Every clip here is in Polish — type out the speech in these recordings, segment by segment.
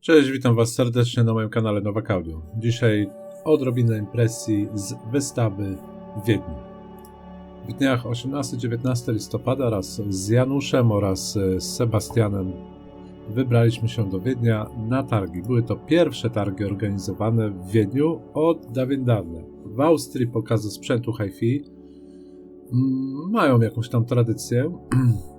Cześć, witam Was serdecznie na moim kanale Nowak Audio. Dzisiaj odrobinę impresji z wystawy w Wiedniu. W dniach 18-19 listopada raz z Januszem oraz z Sebastianem wybraliśmy się do Wiednia na targi. Były to pierwsze targi organizowane w Wiedniu od dawien dawna. W Austrii pokazy sprzętu hi-fi mm, mają jakąś tam tradycję,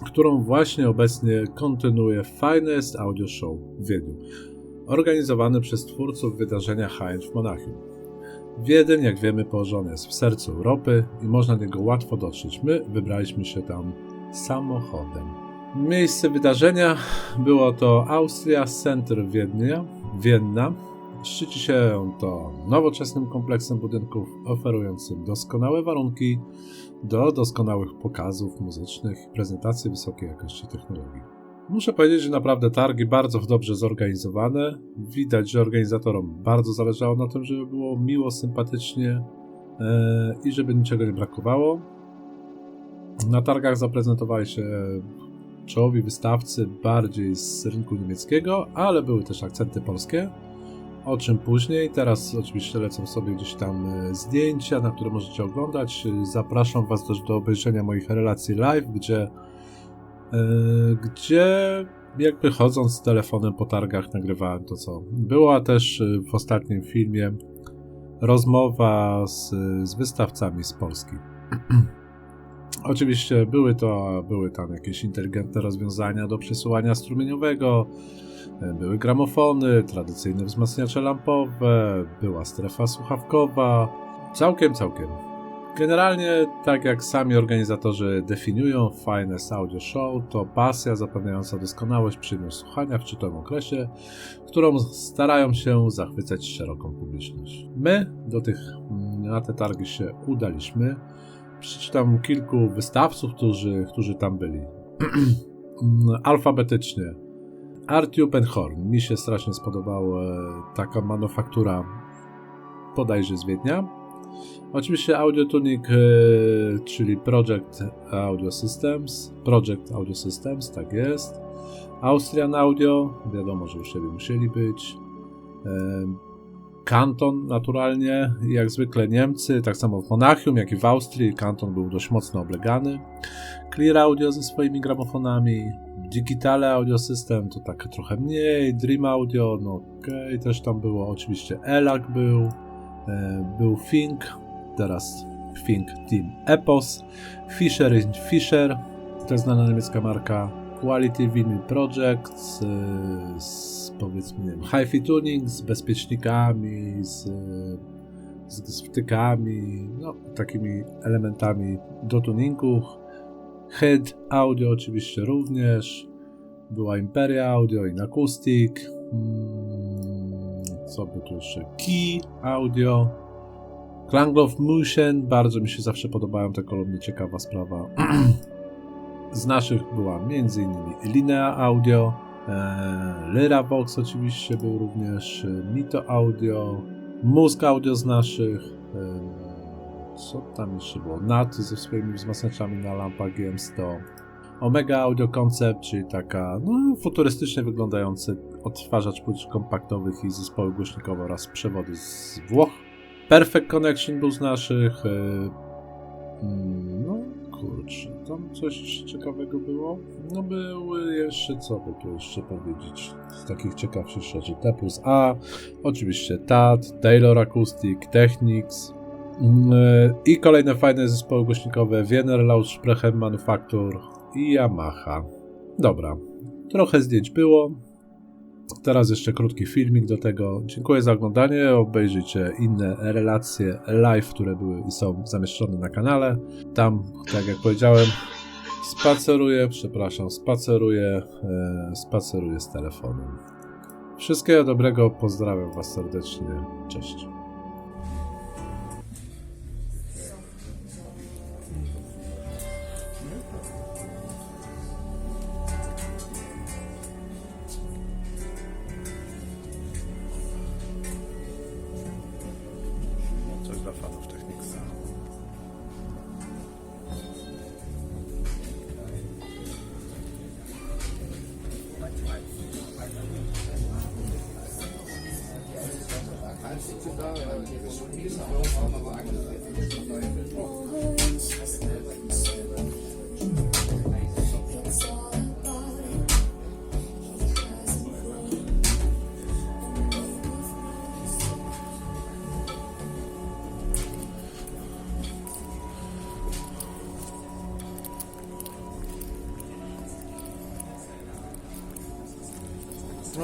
którą właśnie obecnie kontynuuje Finest Audio Show w Wiedniu, organizowany przez twórców wydarzenia High w Monachium. Wiedeń, jak wiemy, położony jest w sercu Europy i można do niego łatwo dotrzeć. My wybraliśmy się tam samochodem. Miejsce wydarzenia było to Austria Center Wiednia, Vienna. Szczyci się to nowoczesnym kompleksem budynków oferującym doskonałe warunki do doskonałych pokazów muzycznych i prezentacji wysokiej jakości technologii. Muszę powiedzieć, że naprawdę targi bardzo dobrze zorganizowane. Widać, że organizatorom bardzo zależało na tym, żeby było miło, sympatycznie e, i żeby niczego nie brakowało. Na targach zaprezentowali się czołowi wystawcy bardziej z rynku niemieckiego, ale były też akcenty polskie. O czym później. Teraz oczywiście lecą sobie gdzieś tam e, zdjęcia, na które możecie oglądać. E, Zapraszam Was też do obejrzenia moich relacji live, gdzie, e, gdzie jakby chodząc z telefonem po targach nagrywałem to, co była też e, w ostatnim filmie rozmowa z, z wystawcami z Polski. Oczywiście były to, były tam jakieś inteligentne rozwiązania do przesyłania strumieniowego, e, były gramofony, tradycyjne wzmacniacze lampowe, była strefa słuchawkowa. Całkiem, całkiem. Generalnie, tak jak sami organizatorzy definiują Finest Audio Show, to pasja zapewniająca doskonałość przyjemność słuchania w czytowym okresie, którą starają się zachwycać szeroką publiczność. My do tych, na te targi się udaliśmy. Przeczytam kilku wystawców, którzy, którzy tam byli. Alfabetycznie. Artube and Horn. Mi się strasznie spodobała taka manufaktura bodajże z Wiednia. Oczywiście Audio Tuning, e, czyli Project Audio Systems. Project Audio Systems, tak jest. Austrian Audio, wiadomo, że już sobie musieli być. Kanton naturalnie, jak zwykle Niemcy, tak samo w Monachium, jak i w Austrii, kanton był dość mocno oblegany. Clear Audio ze swoimi gramofonami, Digitale Audio System to tak trochę mniej, Dream Audio, no okej, okay, też tam było, oczywiście ELAC był, e, był Fink, teraz Fink Team Epos, Fisher Fisher, to znana niemiecka marka, Quality Vinyl Project, z, z powiedzmy, nie wiem, hi-fi tuning, z bezpiecznikami, z, z, z wtykami, no, takimi elementami do tuningu. Head Audio oczywiście również, była Imperia Audio, in Acoustic, mm, co by tu jeszcze, Key Audio, Klanglof Motion, bardzo mi się zawsze podobają te kolumny, ciekawa sprawa. Z naszych była m.in. Linea Audio, e, Lyra Vox oczywiście był również, e, Mito Audio, Musk Audio z naszych, e, co tam jeszcze było, NAT ze swoimi wzmacniaczami na lampach GM100, Omega Audio Concept, czyli taka no, futurystycznie wyglądający odtwarzacz płyt kompaktowych i zespoły głośnikowe oraz przewody z Włoch. Perfect Connection był z naszych, mm, no kurczę, tam coś ciekawego było? No były jeszcze, co by tu jeszcze powiedzieć, z takich ciekawszych rzeczy, T plus A, oczywiście TAT, Taylor Acoustic, Technics e, i kolejne fajne zespoły głośnikowe, Wiener Lautsprecher Manufaktur i Yamaha. Dobra, trochę zdjęć było, Teraz jeszcze krótki filmik do tego. Dziękuję za oglądanie. Obejrzyjcie inne relacje live, które były i są zamieszczone na kanale. Tam, tak jak powiedziałem, spaceruję, przepraszam, spaceruję, e, spaceruję z telefonem. Wszystkiego dobrego, pozdrawiam Was serdecznie. Cześć.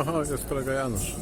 Aha, jest kolega Janusz.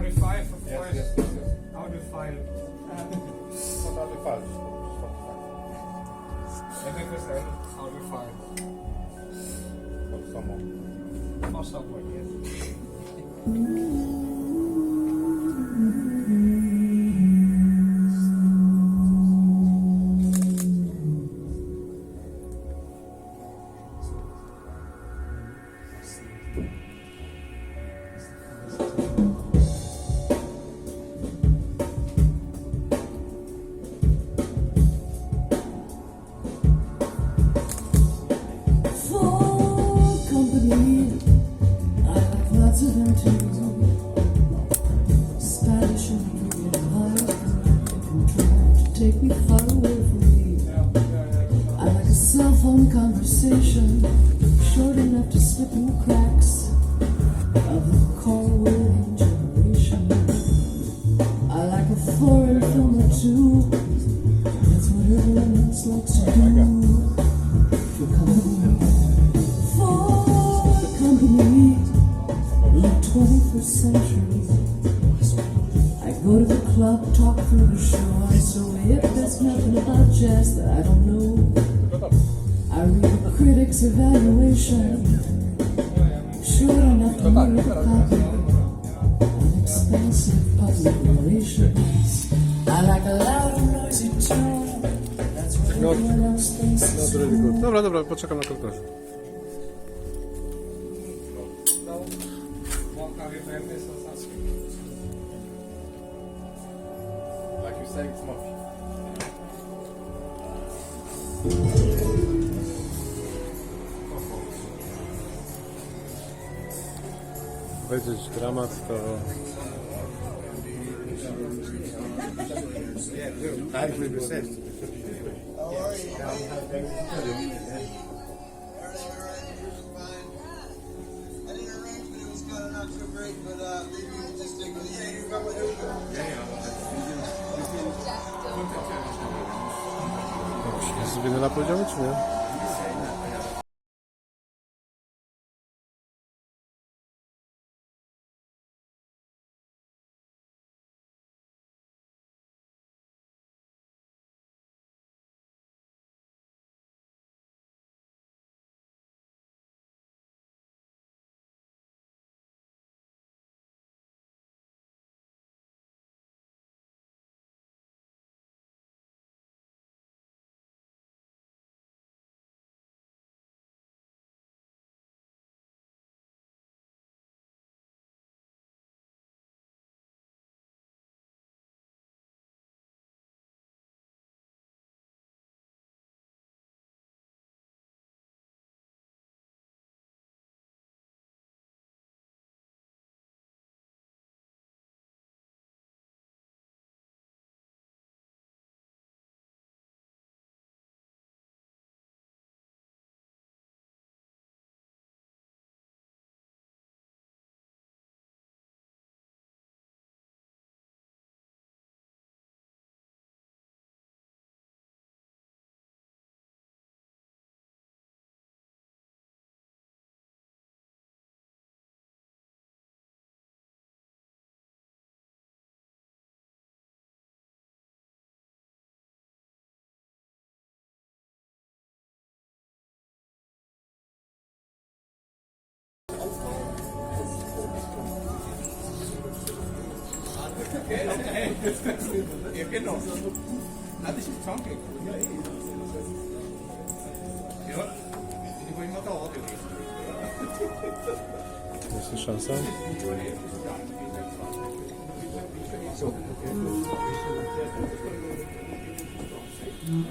I'll do five. Yes, yes, yes, yes. I'll do five. What I'll do five. For someone. For someone, yes. go to the club, talk through the show. I say if there's nothing about jazz that I don't know. I read the critics' evaluation. Sure enough to read a copy on expensive public relations. I like a loud and noisy tune. That's what everyone else thinks good. Dobra, dobra, poczekam na korytarzu. Sergi Smofi. Powiedzieć dramat to... Yeah, I agree with. How are you? Winyla powiedziałeś, czy nie? Ja, genau. Hatte ich im Tank Ja, eh. Ja, ich war immer der Auto gewesen. Muss ich schon sagen. So. Mhm.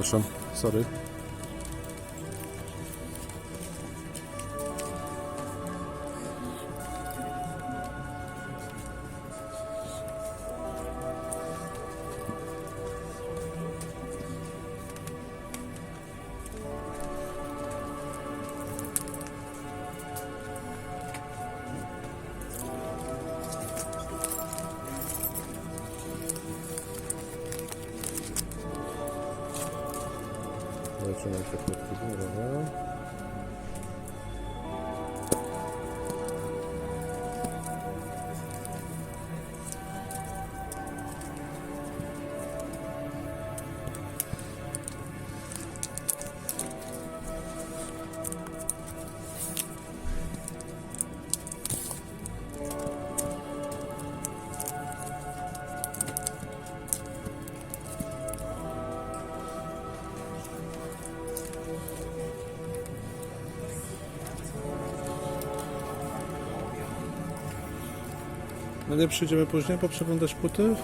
Przepraszam, sorry. Zobaczymy te krótki dobra. No nie przyjdziemy później poprzeglądać płyty?